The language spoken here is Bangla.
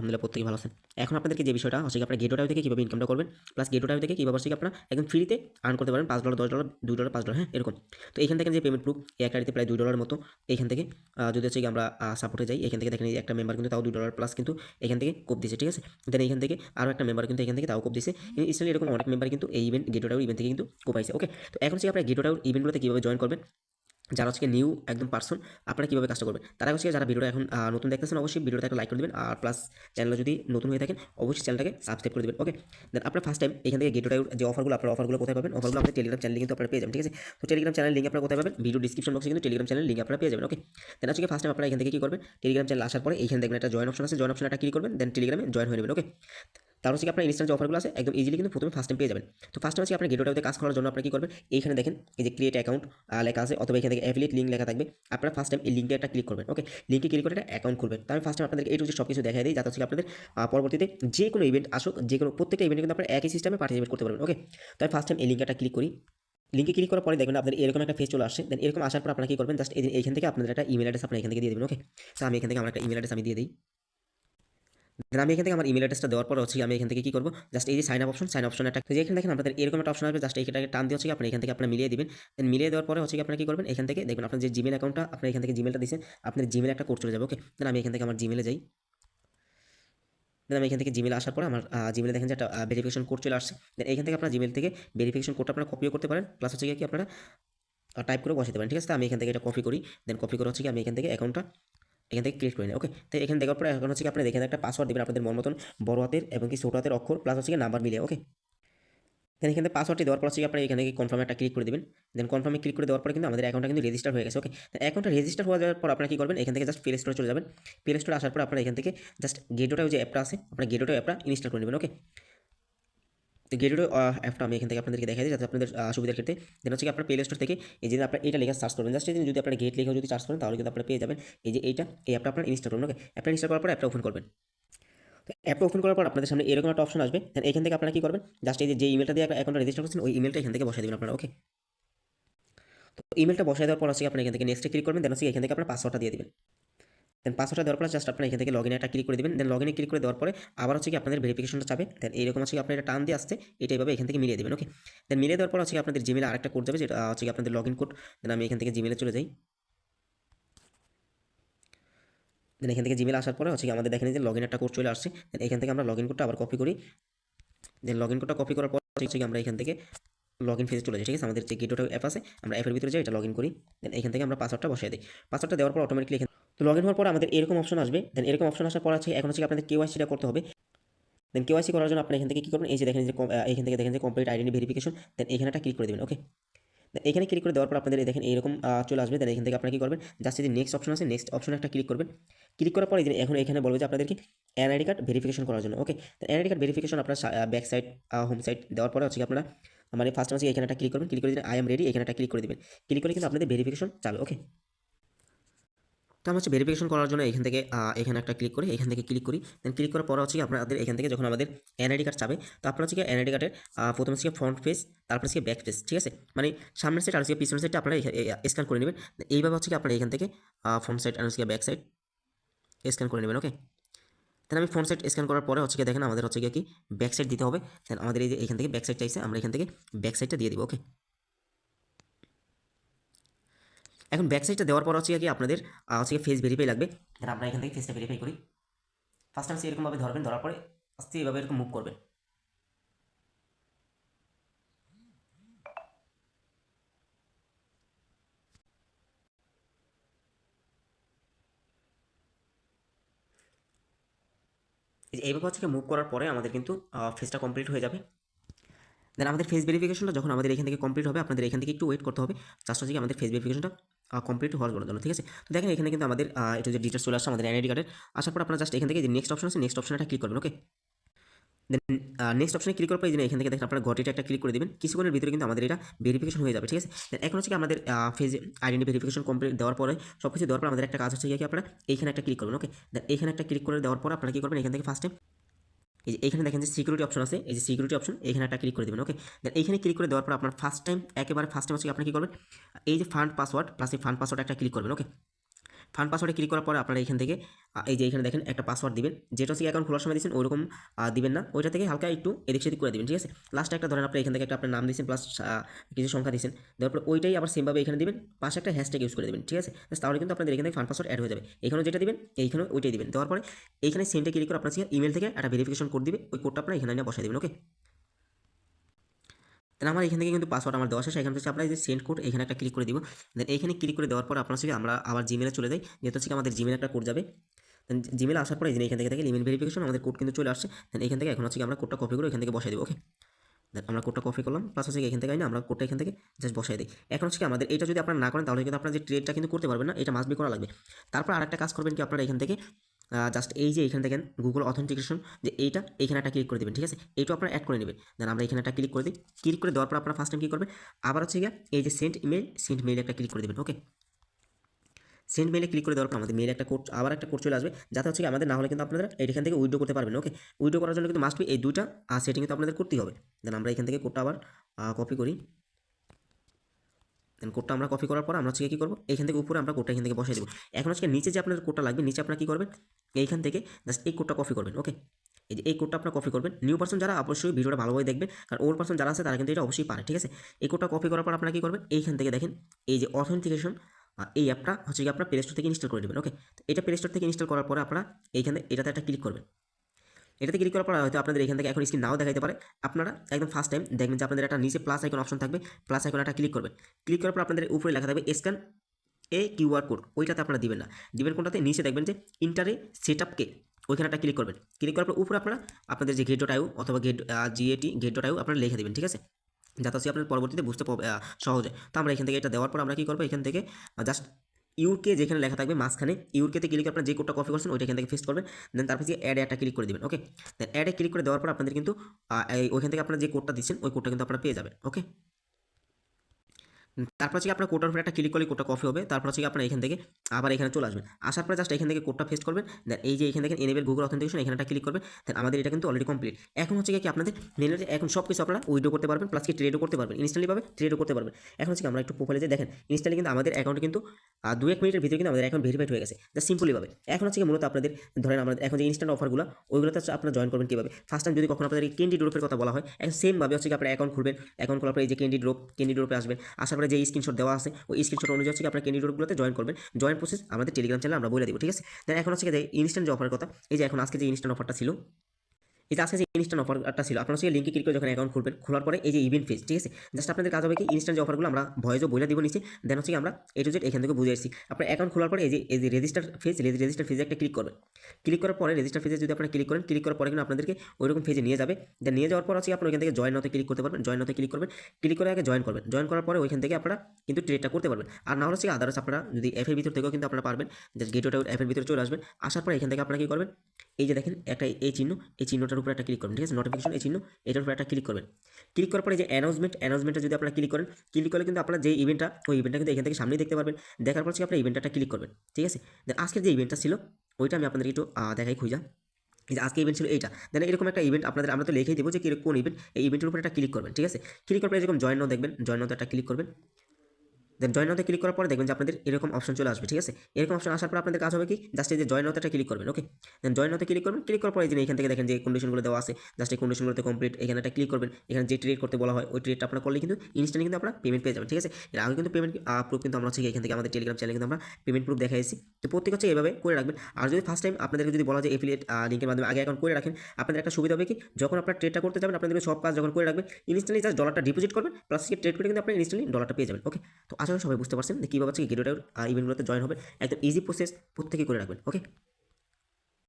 আলহামদুলিল্লাহ প্রত্যেকে ভালো আছেন। এখন আপনাদেরকে যে বিষয়টা হচ্ছে গেটো টাইপ থেকে কীভাবে ইনকামটা করবেন প্লাস গেটো টাইপ থেকে কীভাবে হচ্ছে আপনারা একদম ফ্রিতে আর্ন করতে পারেন পাঁচ ডলার দশ ডলার দুই ডলার পাঁচ ডলার হ্যাঁ এরকম। তো এখান থেকে যে পেমেন্ট প্রুফ এক একটা প্রায় দুই ডলার মতো এখান থেকে যদি হচ্ছে আমরা সাপোর্টে যাই, এখান থেকে দেখেন একটা মেম্বার কিন্তু তাও দুই ডলার প্লাস কিন্তু এখান থেকে কোপ দিয়েছে ঠিক আছে? দেন এখান থেকে আরও একটা মেম্বার কিন্তু এখান থেকে তাও কোপ দিয়েছে ইনস্টালি এরকম অনেক মেম্বার কিন্তু এই ইভেন্ট গেটো টাউর ইভেন্ট থেকে কিন্তু কোপ কোপাইছে ওকে তো এখন হচ্ছে আপনার গেটো টাউর ইভেন্টগুলোতে কীভাবে জয়েন করবেন যারা হচ্ছে নিউ একদম পার্সন আপনারা কীভাবে কাজটা করবেন? তারা হচ্ছে যারা ভিডিওটা এখন নতুন দেখতেছেন, অবশ্যই ভিডিওটা একটা লাইক করে দেবেন। আর প্লাস চ্যানেলে যদি নতুন হয়ে থাকেন, অবশ্যই চ্যানেলটাকে সাবস্ক্রাইব করে দেবেন ওকে দেন আপনার ফার্স্ট টাইম এখান থেকে গেটোটাই যে অফারগুলো আপনার অফারগুলো কোথায় পাবেন? অফারগুলো আপনার টেলিগ্রাম চ্যানেলে কিন্তু আপনারা পেয়ে যাবেন, ঠিক আছে? তো টেলিগ্রাম চ্যানেল লিঙ্ক আপনারা কোথায় পাবেন? ভিডিও ডিসক্রিপশন বক্সে কিন্তু টেলিগ্রাম চ্যানেল লিঙ্ক আপনারা পেয়ে যাবেন ওকে দেন হচ্ছে ফার্স্ট টাইম আপনারা এখান থেকে কী করবেন? টেলিগ্রাম চ্যানেল আসার পরে এখানে দেখবেন একটা জয়েন অপশন আছে জয়েন অপশন একটা ক্লিক করবেন দেন টেলিগ্রামে জয়েন হয়ে নেবেন ওকে তার হচ্ছে আপনার ইনস্ট্যান্ট যে অফারগুলো আছে, একদম ইজিলি কিন্তু প্রথমে ফার্স্ট টাইম পেয়ে যাবেন। তো ফার্স্ট টাইম হচ্ছে আপনার গেটোটাতে কাজ করার জন্য আপনার কী করবেন? এইখানে দেখেন, এই যে ক্রিয়েট অ্যাকাউন্ট লেখা আছে, অথবা এখান থেকে অ্যাফিলিয়েট লিঙ্ক লেখা থাকবে। আপনারা ফার্স্ট টাইম এই লিঙ্কে একটা ক্লিক করবেন ওকে লিঙ্কে ক্লিক করে একটা অ্যাকাউন্ট খুলবেন। তো আমি ফার্স্ট টাইম আপনাদের এই সব কিছু দেখাই দিই, যাতে হচ্ছে আপনাদের পরবর্তীতে যে কোনো ইভেন্ট আসুক, যে কোনো প্রত্যেকটা ইভেন্টে কিন্তু আপনারা একই সিস্টেমে পার্টিসিপেট করতে পারবেন ওকে তো আমি ফার্স্ট টাইম এই লিঙ্কে একটা ক্লিক করি। লিঙ্কে ক্লিক করার পরে দেখবেন আপনাদের এরকম একটা ফেস চলে আসছে। দেন এরকম আসার পর আপনারা কি করবেন? জাস্ট এইখান থেকে আপনাদের একটা ইমেল অ্যাড্রেস আপনার এখান থেকে দিয়ে দেবেন ওকে তো আমি এখান থেকে আমার একটা ইমেল অ্যাড্রেস আমি দিয়ে দিই। দেন আমি এখান থেকে আমার ইমেল অ্যাড্রেসটা দেওয়ার পর হচ্ছে আমি এখান থেকে কি করব জাস্ট এই যে sign up option sign option একটা যে এখানে দেখেন আপনাদের এরকম একটা অপশন আসবে জাস্ট এইটাকে টান দিয়ে হচ্ছে আপনি এখান থেকে আপনার মিলিয়ে দিবেন দেন মিলিয়ে দেওয়ার পরে হচ্ছে কি আপনারা কি করবেন এখান থেকে দেখবেন আপনার যে জিমেল অ্যাকাউন্টটা আপনি এখান থেকে জিমেলটা দিয়েছেন আপনার জিমেল একটা কোড চলে যাবে ওকে দেন আমি এখান থেকে আমার জিমেলে যাই দেন আমি এখান থেকে জিমেল আসার পরে আমার জিমেলে দেখেন যে একটা ভেরিফিকেশন কোড চলে আসছে দেন এখান থেকে আপনার জিমেল থেকে ভেরিফিকেশন কোডটা আপনারা কপিও করতে পারেন প্লাস হচ্ছে কি আপনারা টাইপ করে বসাতে পারেন ঠিক আছে আমি এখান থেকে এটা কপি করি দেন কপি করে হচ্ছে কি আমি এখান থেকে অ্যাকাউন্টটা এখান থেকে ক্লিক করে নিই ওকে তো এখানে দেখার পরে এখন হচ্ছে কি আপনারা এখানে একটা পাসওয়ার্ড দেবেন আপনাদের মন মতন, বড় হাতের এবং কি ছোটো হাতের অক্ষর প্লাস হচ্ছে কি নাম্বার মিলে ওকে দেন এখানে পাসওয়ার্ডটি দেওয়ার পর হচ্ছে কি আপনারা এখানে কনফার্মে একটা ক্লিক করে দেবেন। দেন কনফার্মে ক্লিক করে দেওয়ার পরে কিন্তু আমাদের অ্যাকাউন্টটা কিন্তু রেজিস্টার হয়ে গেছে ওকে অ্যাকাউন্টটা রেজিস্টার হয়ে যাওয়ার পর আপনারা কি করবেন? এখান থেকে জাস্ট প্লে স্টোরে চলে যাবেন। প্লে স্টোরে আসার পর আপনারা এখান থেকে জাস্ট গেটোটা যে অ্যাপটা আছে, আপনার গেটোটা অ্যাপটা ইনস্টল করে নেবেন ওকে তো গেটোটা অ্যাপটা আমি এখান থেকে আপনাদেরকে দেখাই দিই যাতে আপনাদের সুবিধার ক্ষেত্রে দেন হচ্ছে আপনার প্লে স্টোর থেকে এই যে আপনার এটা লেখা সার্চ করবেন। জাস্ট যদি আপনার গেট লেখা যদি সার্চ করেন, তাহলে কিন্তু আপনারা পেয়ে যাবেন এই যে এইটা, এই অ্যাপটা আপনার ইনস্টল করবেন ওকে অ্যাপটা ইনস্টল করার পর অ্যাপটা ওপেন করবেন। তো অ্যাপটা ওপেন করার পর আপনাদের সামনে এরকম একটা অপশন আসবে। দেন এখান থেকে আপনারা কি করবেন? জাস্ট এই যে ইমেলটা দিয়ে অ্যাকাউন্টটা রেজিস্টার করছেন, ওই ইমেলটা এখান থেকে বসাই দেবেন আপনারা। ওকে তো ইমেলটা বসাই দেওয়ার পর হচ্ছে কি আপনি এখান থেকে নেক্সটে ক্লিক করবেন। দেন হচ্ছে এখান থেকে আপনার পাসওয়ার্ডটা দিয়ে দেবেন। দেন পাসওয়ার্ডটা দেওয়ার পরে জাস্ট আপনার এখান থেকে লগ ইনে একটা ক্লিক করে দেবেন। দেন লগ ইনে ক্লিক করে দেওয়ার পরে আবার হচ্ছে কি আপনাদের ভেরিফিকেশনটা চাবে দেন এইরকম হচ্ছে কি আপনার এটা টান দিয়ে আসতে এটা এইভাবে এখান থেকে মিলিয়ে দেবেন ওকে দেন মিলিয়ে দেওয়ার পর হচ্ছে আপনাদের জিমেলে আরেকটা কোড যাবে যেটা হচ্ছে আপনাদের লগ ইন কোড দেন আমি এখান থেকে জিমেলে চলে যাই। দেন এখান থেকে জিমেল আসার পরে হচ্ছে কি আমাদের দেখেন যে লগ ইন একটা কোড চলে আসছে। দেন এখান থেকে আমরা লগ ইন কোডটা আবার কপি করি। দেন লগ ইন কোডটা কপি করার পর হচ্ছে আমরা এখান থেকে লগ ইন ফেজে চলে যাই, ঠিক আছে? আমাদের যে গেটোটা অ্যাপ আছে, আমরা অ্যাপের ভিতরে যাই, এটা লগ ইন করি। দেন এখান থেকে আমরা পাসওয়ার্ডটা বসাই দিই। পাসওয়ার্ডটা দেওয়ার পর অটোমেটিকলি এখানে তো লগ ইন হওয়ার পর আমাদের এরকম অপশন আসবে। দেন এরকম অপশন আসার পর আছে, এখন হচ্ছে আপনাদের কেওয়াইসিটা করতে হবে। দেন কেওয়াইসি করার জন্য আপনি এখান থেকে কী করবেন? এই যে দেখেন যে এখান থেকে দেখেন যে কমপ্লিট আইডেন্টি ভেরিফিকেশন দেন এখানে একটা ক্লিক করে দেবেন ওকে এখানে ক্লিক করে দেওয়ার পর আপনাদের দেখেন এইরকম চলে আসবে। দেন এখান থেকে আপনারা কী করবেন? জাস্ট যে নেক্সট অপশন আছে নেক্সট অপশনে একটা ক্লিক করবেন। ক্লিক করার পর এখন এখানে বলবে যে আপনাদেরকে এনআইডি কার্ড ভেরিফিকেশন করার জন্য ওকে এনআইডি কার্ড ভেরিফিকেশন আপনার ব্যাক সাইড হোম সাইড দেওয়ার পরে হচ্ছে আপনারা মানে ফার্স্ট হচ্ছে এখানে একটা ক্লিক করবেন। ক্লিক করে দিন আই এম রেডি এখানে একটা ক্লিক করে দেবেন। ক্লিক করে কিন্তু আপনাদের ভেরিফিকেশন চালু ওকে তো আমরা হচ্ছে ভেরিফিকেশন করার জন্য এখান থেকে এখানে একটা ক্লিক করি, এখান থেকে ক্লিক করি দেন ক্লিক করার পর হচ্ছে আপনাদের এখান থেকে যখন আমাদের এনআইডি কার্ড চাবে, তো আপনার হচ্ছে এনআইডি কার্ডের প্রথমে হচ্ছে ফ্রন্ট পেজ তারপর হচ্ছে ব্যাক পেজ ঠিক আছে? মানে সামনের সাইড আর হচ্ছে পিছনের সাইডটা আপনারা স্ক্যান করে নেবেন এইভাবে হচ্ছে আপনারা এখান থেকে ফ্রন্ট সাইড আর হচ্ছে ব্যাক সাইড স্ক্যান করে নেবেন ওকে দেন আমি ফ্রন্ট সাইড স্ক্যান করার পরে হচ্ছে দেখেন আমাদের হচ্ছে কি ব্যাক সাইড দিতে হবে আমাদের এই যে এখান থেকে ব্যাক সাইড চাইছে আমরা এখান থেকে ব্যাক সাইডটা দিয়ে দিব ওকে এখন ব্যাক সাইডটা দেওয়ার পর হচ্ছে কি আপনাদের হচ্ছে ফেস ভেরিফাই লাগবে। দেন আমরা এখান থেকে ফেসটা ভেরিফাই করি। ফার্স্ট টাইম এরকমভাবে ধরবেন, ধরার পরে আস্তে এভাবে এরকম মুভ করবেন। এই এইভাবে হচ্ছে মুভ করার পরে আমাদের কিন্তু ফেসটা কমপ্লিট হয়ে যাবে। দেন আমাদের ফেস ভেরিফিকেশনটা যখন আমাদের এখান থেকে কমপ্লিট হবে, আপনাদের এখান থেকে একটু ওয়েট করতে হবে। জাস্ট হচ্ছে আমাদের ফেস ভেরিফিকেশনটা কমপ্লিট হওয়ার জন্য, ঠিক আছে? তো দেখেন এখানে কিন্তু আমাদের এটা যে ডিটেলস চলে আসছে আমাদের এনআইডি কার্ডের আসার পর আপনারা জাস্ট এখান থেকে যে নেক্সট অপশন আছে নেক্সট অপশনটা ক্লিক করবেন ওকে দেন নেক্সট অপশনে ক্লিক করার পর এখান থেকে দেখেন আপনারা ঘটিটা একটা ক্লিক করে দেবেন। কিছুক্ষণের ভিতরে কিন্তু আমাদের এটা ভেরিফিকেশন হয়ে যাবে, ঠিক আছে? Then এখন হচ্ছে কি আমাদের ফেজ আইডেন্টি ভেরিফিকেশন কমপ্লিট দেওয়ার পরে সব কিছু দেওয়ার পর আমাদের একটা কাজ হচ্ছে কি আপনারা এইখানে একটা ক্লিক করবেন ওকে দেন এইখানে একটা ক্লিক করে দেওয়ার পর আপনারা কী করবেন, এখান থেকে ফার্স্ট টাইম এই যে এখানে দেখেন যে সিকিউরিটি অপশন আছে। এই যে সিকিউরিটি অপশন এখানে একটা ক্লিক করে দেবেন ওকে দেন এইখানে ক্লিক করে দেওয়ার পর আপনার ফার্স্ট টাইম একেবারে ফার্স্ট টাইম হচ্ছে আপনি কী করবেন? এই যে ফান্ড পাসওয়ার্ড প্লাস এই ফান্ড পাসওয়ার্ড একটা ক্লিক করবেন ওকে ফান্ড পাসওয়ার্ডে ক্লিক করার পরে আপনারা এখান থেকে এই যে এখানে দেখেন একটা পাসওয়ার্ড দিবেন। যেটা হচ্ছে অ্যাকাউন্ট খোলার সময় দিচ্ছেন ওইরকম আহ, দিবেন না। ওইটা থেকে হালকা একটু এদিক সেদিক করে দিবেন ঠিক আছে? লাস্টে একটা ধরেন আপনি এখান থেকে একটা আপনার নাম দিয়েছেন প্লাস কিছু সংখ্যা দিয়েছেন। দেওয়ার ওইটাই আবার সেমভাবে এখানে দিবেন পাশে একটা হ্যাশট্যাগ ইউজ করে দেবেন ঠিক আছে? তাহলে কিন্তু আপনাদের এখান থেকে ফান্ড পাসওয়ার্ড অ্যাড হয়ে যাবে। এখানে যেটা দিবেন এইখানে ওইটাই দিবেন। দেওয়ার পরে এইখানে সেন্টে ক্লিক করে আপনার ইমেল থেকে একটা ভেরিফিকেশন কোড দিবে ওই কোডটা আপনার এখানে বসাই দেবেন ওকে দেন আমার এখান থেকে কিন্তু পাসওয়ার্ড আমার দেওয়া শেষ এখান থেকে আপনার এই যে সেন্ড কোড এখানে একটা ক্লিক করে দিব। দেন এইখানে ক্লিক করে দেওয়ার পর আপনার হচ্ছে আমরা আবার জিমেলে চলে যাই, যেহেতু হচ্ছে আমাদের জিমেলে একটা কোড যাবে। দেন জিমেলে আসার পরে এখান থেকে থেকে ইমেল ভেরিফিকেশন আমাদের কোড কিন্তু চলে আসছে। দেন এখান থেকে এখন হচ্ছে আমরা কোডটা কপি করে এখান থেকে বসাই দেবো ওকে দেন আমরা কোডটা কপি করলাম প্লাস হচ্ছে এখান থেকে না আমরা কোডটা এখান থেকে জাস্ট বসাই দিই। এখন হচ্ছে আমাদের এটা যদি আপনারা না করেন, তাহলে কিন্তু আপনার যে ট্রেডটা কিন্তু করতে পারবেন না, এটা মাস্ট বি করা লাগবে। তারপর আরেকটা কাজ করবেন কি আপনারা এখান থেকে জাস্ট এই যে এখান থেকে গুগল অথেন্টিকেশন যে এইটা এখানে একটা ক্লিক করে দেবেন, ঠিক আছে? এইটা আপনারা অ্যাড করে নেবেন। দেন আমরা এখানে একটা ক্লিক করে দিই। ক্লিক করে দেওয়ার পর আপনারা ফার্স্ট টাইম কী করবেন? আবার হচ্ছে গিয়ে এই যে সেন্ট ইমেল সেন্ট মেইলে একটা ক্লিক করে দেবেন ওকে সেন্ড মেলে ক্লিক করে দেওয়ার পর আমাদের মেলে একটা কোড আবার একটা কোড চলে আসবে, যাতে হচ্ছে আমাদের না হলে কিন্তু আপনারা এখান থেকে উইড্রো করতে পারবেন ওকে উইড্রো করার জন্য কিন্তু মাস্ট বি এই দুইটা সেটিং কিন্তু আপনাদের করতেই হবে। দেন আমরা এখান থেকে কোডটা আবার কপি করি। দেন কোডটা আমরা কপি করার পর আমরা হচ্ছে কী করব? এখান থেকে উপরে আমরা কোডটা এখান থেকে বসিয়ে দেবো। এখন হচ্ছে নিচে যে আপনার কোডটা লাগবে, নিচে আপনারা কী করবেন? এইখান থেকে জাস্ট এই কোডটা কপি করবেন ওকে এই যে এই কোডটা আপনার কপি করবেন। নিউ পার্সন যারা অবশ্যই ভিডিওটা ভালোভাবে দেখবেন, কারণ ওল্ড পার্সন যারা আছে তারা কিন্তু এটা অবশ্যই পারে, ঠিক আছে? এই কোডটা কপি করার পর আপনারা কী করবেন? এইখান থেকে দেখেন, এই যে অথেন্টিকেশন এই অ্যাপটা হচ্ছে কি আপনার প্লে স্টোর থেকে ইনস্টল করে নেবেন ওকে তো এটা প্লে স্টোর থেকে ইনস্টল করার পরে আপনারা এইখানে এটাতে একটা ক্লিক করবেন। এটাতে ক্লিক করার পর হয়তো আপনাদের এখান থেকে এখন স্ক্রিন নাও দেখাইতে পারে। আপনারা একদম ফার্স্ট টাইম দেখবেন যে আপনাদের একটা নিচে প্লাস আইকন অপশন থাকবে। প্লাস আইকন একটা ক্লিক করবেন। ক্লিক করার পর আপনাদের উপরে লেখা থাকবে স্ক্যান এ কিউআর কোড ওইটাতে আপনারা দিবেন না। দিবেন কোনটাতে? নিচে দেখবেন যে ইন্টারে সেট আপকে ওইখানে একটা ক্লিক করবেন। ক্লিক করার পর উপরে আপনারা আপনাদের যে গেট আইউ অথবা Gate GAT Gate dot IO আপনারা লিখে দেবেন, ঠিক আছে? যাতে আপনার পরবর্তীতে বুঝতে সহজ তো আমরা এখান থেকে এটা দেওয়ার পর আমরা কী করব? এখান থেকে জাস্ট ইউরকে যেখানে লেখা থাকবে মাঝখানে ইউকেতে ক্লিক আপনার যে কোডটা কপি করছেন ওইটা থেকে ফেস্ট করবেন দেন তারপর যে অ্যাড একটা ক্লিক করে দেবেন ওকে দেন অ্যাডে ক্লিক করে দেওয়ার পর আপনাদের কিন্তু ওইখান থেকে আপনারা যে কোডটা দিচ্ছেন, ওই কোডটা কিন্তু আপনারা পেয়ে যাবেন ওকে তারপর হচ্ছে আপনার কোডটার উপরে একটা ক্লিক করলে কোডটা কপি হবে। তারপর হচ্ছে আপনার এখান থেকে আবার এখানে চলে আসবেন। আসার পরে জাস্ট এখান থেকে কোডটা ফেস্ট করবেন। দেন এই যে এখান থেকে এনেবেল গুগল অথেন্টিকেশন এখানে একটা ক্লিক করবেন। দেন আমাদের এটা কিন্তু অলরেডি কমপ্লিট এখন হচ্ছে কি আপনাদের মেনুতে এখন সব কিছু আপনারা উইড্রো করতে পারবেন প্লাস কি ট্রেডও করতে পারবেন ইনস্ট্যান্টলি পাবে ট্রেডও করতে পারবেন। এখন হচ্ছে আমরা একটু প্রোফাইলে যে দেখেন ইনস্ট্যান্টলি কিন্তু আমাদের অ্যাকাউন্ট কিন্তু দু এক মিনিটের ভিতরে কিন্তু আমাদের অ্যাকাউন্ট ভেরিফাইড হয়ে গেছে। জাস্ট সিম্পলি পাবে এখন হচ্ছে মূলত আপনাদের, ধরেন আমাদের এখন যে ইনস্ট্যান্ট অফারগুলো ওইগুলোতে হচ্ছে আপনারা জয়েন করবেন কীভাবে? ফার্স্ট টাইম যদি কখনো আপনাদের কেন্ডি ড্রপের কথা বলা হয়, এখন সেমভাবে হচ্ছে কি আপনার অ্যাকাউন্ট খুলবেন। অ্যাকাউন্ট খোলার পরে এই যে কেন্ডি ড্রপ কেন্ডি ড্রপে আসবেন। আসার পরে যে স্ক্রিনশট দেওয়া আছে, ওই স্ক্রিনশট অনুযায়ী হচ্ছে আপনার ক্যান্ডিডেটগুলোতে জয়েন করবেন। জয়েন প্রসেস আমাদের টেলিগ্রাম চ্যানেলে আমরা বলে দিব, ঠিক আছে? দেন এখন হচ্ছে যে ইনস্ট্যান্ট যে অফারের কথা, এই যে এখন আজকে যে ইনস্ট্যান্ট অফারটা ছিল যে আজকে যে ইনস্ট্যান্ট অফারটা ছিল, আপনারা সেই লিঙ্কে ক্লিক করে যখন অ্যাকাউন্ট খুলবেন, খোলার পরে এই যে ইভেন্ট ফেজ ঠিক আছে? জাস্ট আপনাদের কাজ হবে কি ইনস্ট্যান্ট যে অফারগুলো আমরা ভয়েসও বলে দিব নিচে দেন হচ্ছে আমরা এ টু জেড এখান থেকে বুঝে আসছি। আপনার অ্যাকাউন্ট খোলার পরে এই যে এই যে রেজিস্টার ফেজ রেজিস্টার ফেজে একটা ক্লিক করবেন। ক্লিক করার পরে রেজিস্টার ফেজে যদি আপনারা ক্লিক করেন ক্লিক করার পরে কিন্তু আপনাদেরকে ওইরকম ফেজে নিয়ে যাবে। দেন নিয়ে যাওয়ার পর হচ্ছে আপনারা এখান থেকে জয়েন হতে ক্লিক করতে পারবেন জয়েন হতে ক্লিক করবেন ক্লিক করে আগে জয়েন করবেন। জয়েন করার পরে ওইখান থেকে আপনারা কিন্তু ট্রেডটা করতে পারবেন। আর না হলে হচ্ছে আদার্স আপনারা যদি অ্যাপের ভিতর থেকেও কিন্তু আপনারা পারবেন জাস্ট গেটওটা অ্যাপের ভিতরে চলে আসবেন। আসার পরে এখান থেকে আপনারা কী করবেন? এই যে দেখেন, একটা এই চিহ্ন, এই চিহ্নটার উপরে একটা ক্লিক করবেন, ঠিক আছে? নোটিফিকেশন এই চিহ্ন, এটার উপরে একটা ক্লিক করবেন। ক্লিক করার পরে যে অ্যানাউন্সমেন্ট অ্যানাউন্সমেন্টে যদি আপনারা ক্লিক করেন ক্লিক করলে কিন্তু আপনারা যে ইভেন্টটা ওই ইভেন্টটা কিন্তু এখান থেকে সামনেই দেখতে পারবেন। দেখার পর আপনার ইভেন্টটা ক্লিক করবেন, ঠিক আছে? দেন আজকের যে ইভেন্টটা ছিল, ওইটা আমি আপনাদের একটু দেখাই খুঁজা। যে আজকে ইভেন্ট ছিল এইটা দেন এরকম একটা ইভেন্ট আপনাদের, আমরা তো লিখেই দেবো যে কোন ইভেন্ট এই ইভেন্টের উপরে একটা ক্লিক করবেন, ঠিক আছে? ক্লিক করার পরে যেরকম জয়েন নাও দেখবেন, জয়েন নাও একটা ক্লিক করবেন। দেন জয়েন হতে ক্লিক করার পরে দেখবেন যে আপনাদের এরকম অপশন চলে আসবে, ঠিক আছে? এরকম অপশন আসার পর আপনাদের কাজ হবে কি? জাস্ট এই যে জয়েন হতে ক্লিক করবেন ওকে দেন জয়েন হতে ক্লিক করবেন ক্লিক করার পরে এখান থেকে দেখেন যে কন্ডিশনগুলো দেওয়া আছে জাস্ট এই কন্ডিশনগুলোতে কমপ্লিট এখানে একটা ক্লিক করবেন, এখানে যে ট্রেড করতে বলা হয়, ওই ট্রেডটা আপনারা করলে কিন্তু ইনস্ট্যান্ট কিন্তু আপনারা পেমেন্ট পেয়ে যাবেন, ঠিক আছে? এর আগে কিন্তু পেমেন্ট প্রুফ কিন্তু আমরা হচ্ছে এখান থেকে আমাদের টেলিগ্রাম চ্যানেলে কিন্তু আমরা পেমেন্ট প্রুফ দেখাইছি। তো প্রত্যেক হচ্ছে এভাবে করে রাখবেন। আর যদি ফার্স্ট টাইম আপনাদেরকে যদি বলা যায় এফিলিয়েট লিঙ্কের মাধ্যমে আগে অ্যাকাউন্ট করে রাখেন, আপনাদের একটা সুবিধা হবে কি? যখন আপনার ট্রেডটা করতে যাবেন, আপনাদের সব কাজ যখন করে রাখবেন ইনস্ট্যান্টলি জাস্ট ডলারটা ডিপোজিট করবেন প্লাস ট্রেড করে কিন্তু আপনি ইনস্ট্যান্টলি ডলারটা পেয়ে যাবেন ওকে তো করি সবাই বুঝতে পারছেন কীভাবে হচ্ছে গেটওয়ে ইভেন্টগুলোতে জয়েন হবে। একদম ইজি প্রসেস প্রত্যেকেই করে রাখবেন ওকে